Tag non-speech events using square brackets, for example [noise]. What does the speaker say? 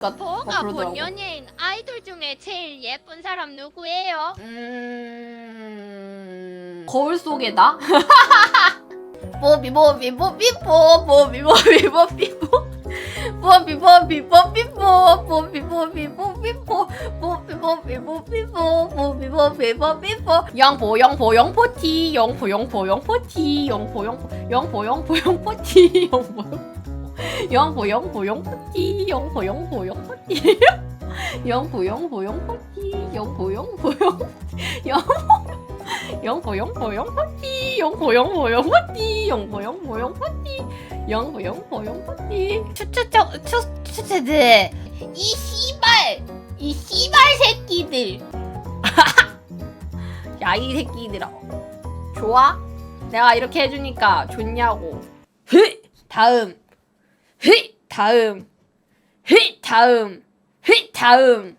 저가 그러더라고. 본 연예인 아이돌 중에 제일 예쁜 사람 누구예요? 음... 거울 속의 나? 뽀비 뽀비 뽀비 뽀 뽀비 뽀비 뽀비 뽀 뽀비 뽀비 뽀비 뽀 뽀비 뽀비 뽀비 뽀 뽀비 뽀비 뽀비 뽀 뽀비 뽀비 뽀비 뽀 영포 영포 영포티 영포 영포 영포티 영포 영포 영포 영포 영포티 영포 영포 영포 영포티 영포 영포 영포티. 영포 영포 영포티 영포 영포 영 영포 영포 영포티 영포 영포 영포티 영포 영포 영포티. 영포 영포 영포티. 추추추 추추추들. 이 씨발 이 씨발 새끼들. [laughs] 야 이 새끼들아. 좋아? 내가 이렇게 해주니까 좋냐고. 흐 [laughs] 다음 흐 다음 흐 다음 흐 다음